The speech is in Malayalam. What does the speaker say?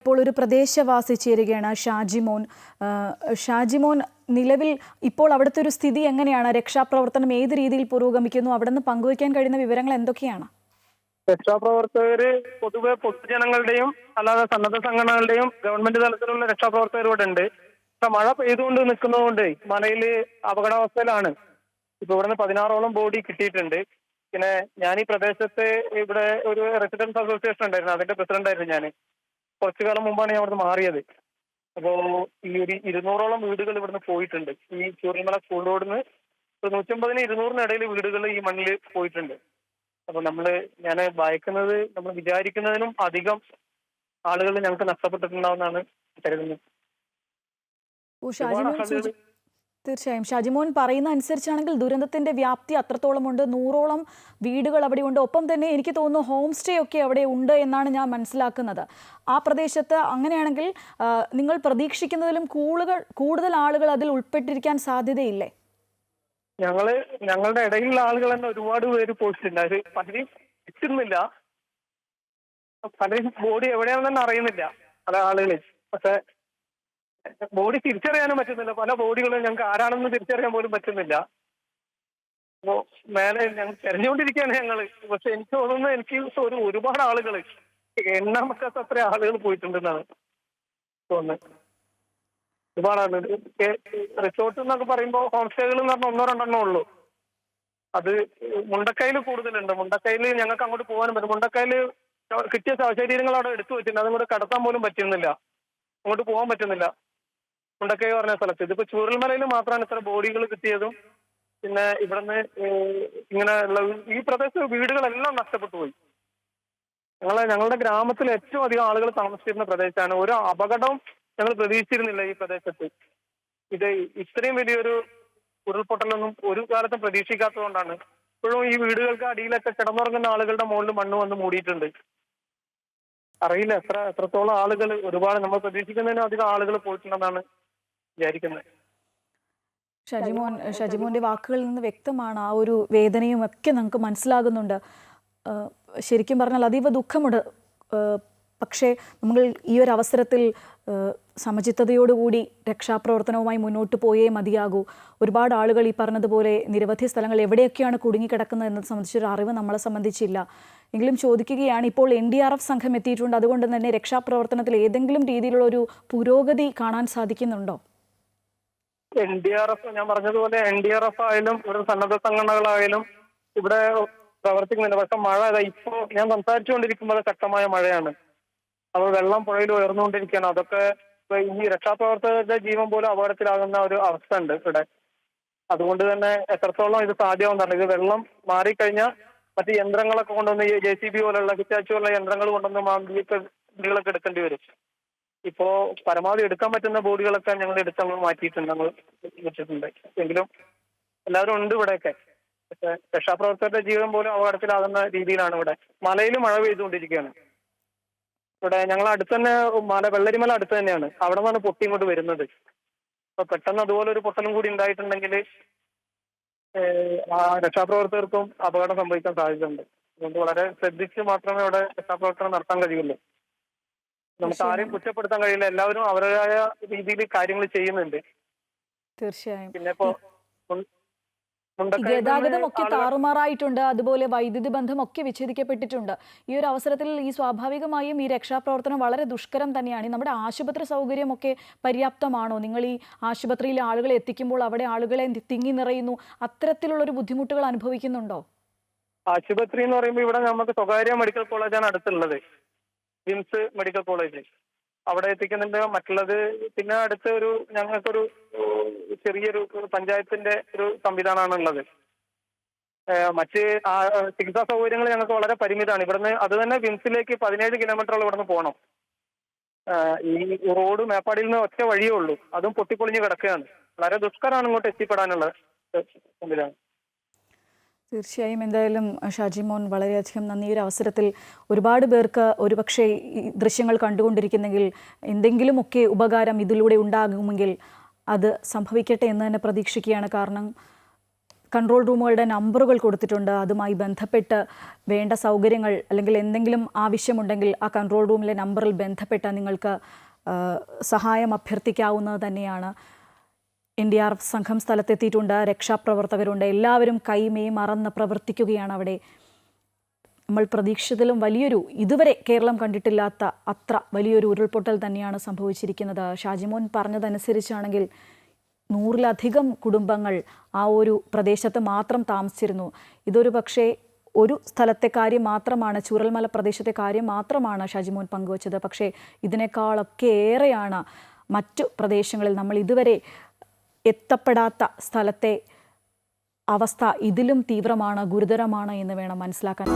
ഇപ്പോൾ ഒരു പ്രദേശവാസി ചേരുകയാണ് ഷാജിമോൻ ഷാജിമോൻ നിലവിൽ ഇപ്പോൾ അവിടുത്തെ ഒരു സ്ഥിതി എങ്ങനെയാണ്? രക്ഷാപ്രവർത്തനം ഏത് രീതിയിൽ പുരോഗമിക്കുന്നു? അവിടെ നിന്ന് പങ്കുവയ്ക്കാൻ കഴിയുന്ന വിവരങ്ങൾ എന്തൊക്കെയാണ്? രക്ഷാപ്രവർത്തകര് പൊതുവെ പൊതുജനങ്ങളുടെയും അല്ലാതെ സന്നദ്ധ സംഘടനകളുടെയും ഗവൺമെന്റ് തലത്തിലുള്ള രക്ഷാപ്രവർത്തകർ ഇവിടെ ഉണ്ട്. മഴ പെയ്തുകൊണ്ട് നിൽക്കുന്നതുകൊണ്ട് മലയിൽ അപകടാവസ്ഥയിലാണ്. ഇപ്പൊ ഇവിടുന്ന് പതിനാറോളം ബോഡി കിട്ടിയിട്ടുണ്ട്. പിന്നെ ഞാൻ ഈ പ്രദേശത്ത് ഇവിടെ ഒരു റെസിഡൻസ് അസോസിയേഷൻ ഉണ്ടായിരുന്നു. അതിന്റെ പ്രസിഡന്റ് ആയിരുന്നു ഞാൻ കുറച്ചു കാലം മുമ്പാണ് ഞാൻ അവിടുന്ന് മാറിയത്. അപ്പോ ഈ ഒരു ഇരുന്നൂറോളം വീടുകൾ ഇവിടുന്ന് പോയിട്ടുണ്ട്. ഈ ചൂരൽമല സ്കൂൾ റോഡിന് ഒരു നൂറ്റമ്പതിന് ഇരുന്നൂറിന് ഇടയിൽ വീടുകൾ ഈ മണ്ണിൽ പോയിട്ടുണ്ട്. അപ്പൊ നമ്മൾ ഞാൻ വായിക്കുന്നത് നമ്മൾ വിചാരിക്കുന്നതിനും അധികം ആളുകൾ ഞങ്ങൾക്ക് നഷ്ടപ്പെട്ടിട്ടുണ്ടാവുന്നതാണ് കരുതുന്നത്. തീർച്ചയായും. ഷാജിമോൻ പറയുന്ന അനുസരിച്ചാണെങ്കിൽ ദുരന്തത്തിന്റെ വ്യാപ്തി അത്രത്തോളം ഉണ്ട്. നൂറോളം വീടുകൾ അവിടെ ഉണ്ട്. ഒപ്പം തന്നെ എനിക്ക് തോന്നുന്നു ഹോം സ്റ്റേ ഒക്കെ അവിടെ ഉണ്ട് എന്നാണ് ഞാൻ മനസ്സിലാക്കുന്നത്. ആ പ്രദേശത്ത് അങ്ങനെയാണെങ്കിൽ നിങ്ങൾ പ്രതീക്ഷിക്കുന്നതിലും കൂടുതൽ കൂടുതൽ ആളുകൾ അതിൽ ഉൾപ്പെട്ടിരിക്കാൻ സാധ്യതയില്ലേ? ഞങ്ങൾ ഞങ്ങളുടെ ഇടയിലുള്ള ആളുകൾ തന്നെ ഒരുപാട് പേര് പോയിട്ടുണ്ട്. പലരും ബോഡി എവിടെയാണെന്ന് അറിയുന്നില്ല പല ആളുകളെ പക്ഷെ ബോഡി തിരിച്ചറിയാനും പറ്റുന്നില്ല. പല ബോഡികളും ഞങ്ങൾക്ക് ആരാണെന്ന് തിരിച്ചറിയാൻ പോലും പറ്റുന്നില്ല. അപ്പോ മേലെ ഞങ്ങൾ തെരഞ്ഞുകൊണ്ടിരിക്കുകയാണ് ഞങ്ങൾ. പക്ഷെ എനിക്ക് തോന്നുന്നു എനിക്ക് ഒരു ഒരുപാട് ആളുകൾ എണ്ണാൻ പറ്റാത്ത അത്ര ആളുകൾ പോയിട്ടുണ്ടെന്നാണ് തോന്നുന്നത്. ഒരുപാട് റിസോർട്ട് എന്നൊക്കെ പറയുമ്പോൾ ഹോം സ്റ്റേകൾ എന്ന് പറഞ്ഞാൽ ഒന്നോ രണ്ടെണ്ണോ ഉള്ളൂ. അത് മുണ്ടക്കയിൽ കൂടുതലുണ്ട്. മുണ്ടക്കയിൽ ഞങ്ങൾക്ക് അങ്ങോട്ട് പോകാനും പറ്റും. മുണ്ടക്കയിൽ കിട്ടിയ ശവശരീരങ്ങൾ അവിടെ എടുത്തു വെച്ചിട്ടുണ്ട്. അതും കൂടെ കടത്താൻ പോലും പറ്റുന്നില്ല. അങ്ങോട്ട് പോകാൻ പറ്റുന്നില്ല. മുണ്ടക്കൈ പറഞ്ഞ സ്ഥലത്ത്. ഇതിപ്പോ ചൂരൽമലയിൽ മാത്രമാണ് ഇത്ര ബോഡികൾ കിട്ടിയതും. പിന്നെ ഇവിടുന്ന് ഇങ്ങനെ ഉള്ള ഈ പ്രദേശത്ത് വീടുകളെല്ലാം നഷ്ടപ്പെട്ടു പോയി. ഞങ്ങളെ ഞങ്ങളുടെ ഗ്രാമത്തിൽ ഏറ്റവും അധികം ആളുകൾ താമസിച്ചിരുന്ന പ്രദേശമാണ്. ഒരു അപകടവും ഞങ്ങൾ പ്രതീക്ഷിച്ചിരുന്നില്ല ഈ പ്രദേശത്ത്. ഇത് ഇത്രയും വലിയൊരു ഉരുൾപൊട്ടലൊന്നും ഒരു കാലത്തും പ്രതീക്ഷിക്കാത്തതുകൊണ്ടാണ്. ഇപ്പോഴും ഈ വീടുകൾക്ക് അടിയിലൊക്കെ കിടന്നുറങ്ങുന്ന ആളുകളുടെ മുകളിൽ മണ്ണ് വന്ന് മൂടിയിട്ടുണ്ട്. അറിയില്ല എത്ര എത്രത്തോളം ആളുകൾ ഒരുപാട് നമ്മൾ പ്രതീക്ഷിക്കുന്നതിനും അധികം ആളുകൾ പോയിട്ടുണ്ടെന്നാണ് വിചാരിക്കുന്നത്. ഷജിമോൻ ഷജിമോന്റെ വാക്കുകളിൽ നിന്ന് വ്യക്തമാണ് ആ ഒരു വേദനയും ഒക്കെ നമുക്ക് മനസ്സിലാകുന്നുണ്ട്. ശരിക്കും പറഞ്ഞാൽ അതീവ ദുഃഖമുണ്ട്. പക്ഷേ നമ്മൾ ഈ ഒരു അവസരത്തിൽ സമചിത്തതയോടുകൂടി രക്ഷാപ്രവർത്തനവുമായി മുന്നോട്ട് പോയേ മതിയാകൂ. ഒരുപാട് ആളുകൾ ഈ പറഞ്ഞതുപോലെ നിരവധി സ്ഥലങ്ങൾ എവിടെയൊക്കെയാണ് കുടുങ്ങിക്കിടക്കുന്നത് എന്നത് സംബന്ധിച്ചൊരു അറിവ് നമ്മളെ സംബന്ധിച്ചില്ല. എങ്കിലും ചോദിക്കുകയാണ് ഇപ്പോൾ എൻ ഡി ആർ എഫ് സംഘം എത്തിയിട്ടുണ്ട്. അതുകൊണ്ട് തന്നെ രക്ഷാപ്രവർത്തനത്തിൽ ഏതെങ്കിലും രീതിയിലുള്ള ഒരു പുരോഗതി കാണാൻ സാധിക്കുന്നുണ്ടോ? എൻ ഡി ആർ എഫ് ഞാൻ പറഞ്ഞതുപോലെ എൻ ഡി ആർ എഫ് ആയാലും ഇവിടെ സന്നദ്ധ സംഘടനകളായാലും ഇവിടെ പ്രവർത്തിക്കുന്നുണ്ട്. പക്ഷെ മഴ ഇപ്പോ ഞാൻ സംസാരിച്ചുകൊണ്ടിരിക്കുമ്പോൾ ശക്തമായ മഴയാണ്. അപ്പോൾ വെള്ളം പുഴയിൽ ഉയർന്നുകൊണ്ടിരിക്കുകയാണ്. അതൊക്കെ ഈ രക്ഷാപ്രവർത്തകരുടെ ജീവൻ പോലും അപകടത്തിലാകുന്ന ഒരു അവസ്ഥ ഉണ്ട് ഇവിടെ. അതുകൊണ്ട് തന്നെ എത്രത്തോളം ഇത് സാധ്യമാവുന്നതാണ് ഇത് വെള്ളം മാറിക്കഴിഞ്ഞാൽ മറ്റ് യന്ത്രങ്ങളൊക്കെ കൊണ്ടുവന്ന് ജെ സി ബി പോലുള്ള കിറ്റാച്ചു പോലുള്ള യന്ത്രങ്ങൾ കൊണ്ടുവന്ന് മാന്തിയൊക്കെ എടുക്കേണ്ടി വരും. ഇപ്പോ പരമാവധി എടുക്കാൻ പറ്റുന്ന ബോഡികളൊക്കെ ഞങ്ങൾ എടുത്ത് നമ്മൾ മാറ്റിയിട്ടുണ്ട് നമ്മൾ വെച്ചിട്ടുണ്ട്. എങ്കിലും എല്ലാവരും ഉണ്ട് ഇവിടെയൊക്കെ. പക്ഷെ രക്ഷാപ്രവർത്തകരുടെ ജീവൻ പോലും അപകടത്തിലാകുന്ന രീതിയിലാണ് ഇവിടെ. മലയിൽ മഴ പെയ്തുകൊണ്ടിരിക്കുകയാണ്. ഇവിടെ ഞങ്ങൾ അടുത്ത് തന്നെ മല വെള്ളരിമല അടുത്ത് തന്നെയാണ്. അവിടെ നിന്നാണ് പൊട്ടി ഇങ്ങോട്ട് വരുന്നത്. അപ്പൊ പെട്ടെന്ന് അതുപോലെ ഒരു പൊട്ടലും കൂടി ഉണ്ടായിട്ടുണ്ടെങ്കിൽ ആ രക്ഷാപ്രവർത്തകർക്കും അപകടം സംഭവിക്കാൻ സാധ്യതയുണ്ട്. അതുകൊണ്ട് വളരെ ശ്രദ്ധിച്ച് മാത്രമേ ഇവിടെ രക്ഷാപ്രവർത്തനം നടത്താൻ കഴിയുള്ളൂ. നമുക്ക് ആരെയും കുറ്റപ്പെടുത്താൻ കഴിയില്ല. എല്ലാവരും അവരുടേതായ രീതിയിൽ കാര്യങ്ങൾ ചെയ്യുന്നുണ്ട്. തീർച്ചയായും. പിന്നെ ഇപ്പോ ഗതാഗതം ഒക്കെ താറുമാറായിട്ടുണ്ട്. അതുപോലെ വൈദ്യുതി ബന്ധം ഒക്കെ വിച്ഛേദിക്കപ്പെട്ടിട്ടുണ്ട്. ഈ ഒരു അവസരത്തിൽ ഈ സ്വാഭാവികമായും ഈ രക്ഷാപ്രവർത്തനം വളരെ ദുഷ്കരം തന്നെയാണ്. നമ്മുടെ ആശുപത്രി സൗകര്യമൊക്കെ പര്യാപ്തമാണോ? നിങ്ങൾ ഈ ആശുപത്രിയിൽ ആളുകളെ എത്തിക്കുമ്പോൾ അവിടെ ആളുകളെ തിങ്ങി നിറയുന്നു. അത്തരത്തിലുള്ള ഒരു ബുദ്ധിമുട്ടുകൾ അനുഭവിക്കുന്നുണ്ടോ? ആശുപത്രി എന്ന് പറയുമ്പോൾ ഇവിടെ നമുക്ക് സ്വകാര്യ മെഡിക്കൽ കോളേജാണ് അടുത്തുള്ളത്. വിംസ് മെഡിക്കൽ കോളേജ് അവിടെ എത്തിക്കുന്നുണ്ട്. മറ്റുള്ളത് പിന്നെ അടുത്ത ഒരു ഞങ്ങൾക്കൊരു ചെറിയൊരു പഞ്ചായത്തിന്റെ ഒരു സംവിധാനമാണ് ഉള്ളത് മറ്റ് ചികിത്സാ സൗകര്യങ്ങൾ ഞങ്ങൾക്ക് വളരെ പരിമിതമാണ്. ഇവിടുന്ന് അത് തന്നെ വിംസിലേക്ക് പതിനേഴ് കിലോമീറ്ററോളം ഇവിടുന്ന് പോകണം. ഈ റോഡ് മേപ്പാടിയിൽ നിന്ന് ഒറ്റ വഴിയേ ഉള്ളൂ. അതും പൊട്ടിപ്പൊളിഞ്ഞ് കിടക്കുകയാണ്. വളരെ ദുഷ്കരമാണ് ഇങ്ങോട്ട് എത്തിപ്പെടാനുള്ള സംവിധാനം. തീർച്ചയായും എന്തായാലും ഷാജി മോൻ വളരെയധികം നന്ദി. ഒരു അവസരത്തിൽ ഒരുപാട് പേർക്ക് ഒരുപക്ഷെ ഈ ദൃശ്യങ്ങൾ കണ്ടുകൊണ്ടിരിക്കുന്നെങ്കിൽ എന്തെങ്കിലുമൊക്കെ ഉപകാരം ഇതിലൂടെ ഉണ്ടാകുമെങ്കിൽ അത് സംഭവിക്കട്ടെ എന്ന് തന്നെ പ്രതീക്ഷിക്കുകയാണ്. കാരണം കൺട്രോൾ റൂമുകളുടെ നമ്പറുകൾ കൊടുത്തിട്ടുണ്ട്. അതുമായി ബന്ധപ്പെട്ട് വേണ്ട സൗകര്യങ്ങൾ അല്ലെങ്കിൽ എന്തെങ്കിലും ആവശ്യമുണ്ടെങ്കിൽ ആ കൺട്രോൾ റൂമിലെ നമ്പറിൽ ബന്ധപ്പെട്ട് നിങ്ങൾക്ക് സഹായം അഭ്യർത്ഥിക്കാവുന്നത് തന്നെയാണ്. എൻ ഡി ആർ എഫ് സംഘം സ്ഥലത്തെത്തിയിട്ടുണ്ട്. രക്ഷാപ്രവർത്തകരുണ്ട്. എല്ലാവരും കൈമേ മറന്ന് പ്രവർത്തിക്കുകയാണ് അവിടെ. നമ്മൾ പ്രതീക്ഷിച്ചതിലും വലിയൊരു ഇതുവരെ കേരളം കണ്ടിട്ടില്ലാത്ത അത്ര വലിയൊരു ഉരുൾപൊട്ടൽ തന്നെയാണ് സംഭവിച്ചിരിക്കുന്നത്. ഷാജിമോൻ പറഞ്ഞതനുസരിച്ചാണെങ്കിൽ നൂറിലധികം കുടുംബങ്ങൾ ആ ഒരു പ്രദേശത്ത് മാത്രം താമസിച്ചിരുന്നു. ഇതൊരു പക്ഷേ ഒരു സ്ഥലത്തെ കാര്യം മാത്രമാണ് ചൂരൽമല പ്രദേശത്തെ കാര്യം മാത്രമാണ് ഷാജിമോൻ പങ്കുവച്ചത്. പക്ഷേ ഇതിനേക്കാളൊക്കെ ഏറെയാണ് മറ്റു പ്രദേശങ്ങളിൽ നമ്മൾ ഇതുവരെ എത്തപ്പെടാത്ത സ്ഥലത്തെ അവസ്ഥ ഇതിലും തീവ്രമാണ് ഗുരുതരമാണ് എന്ന് വേണം മനസ്സിലാക്കാൻ.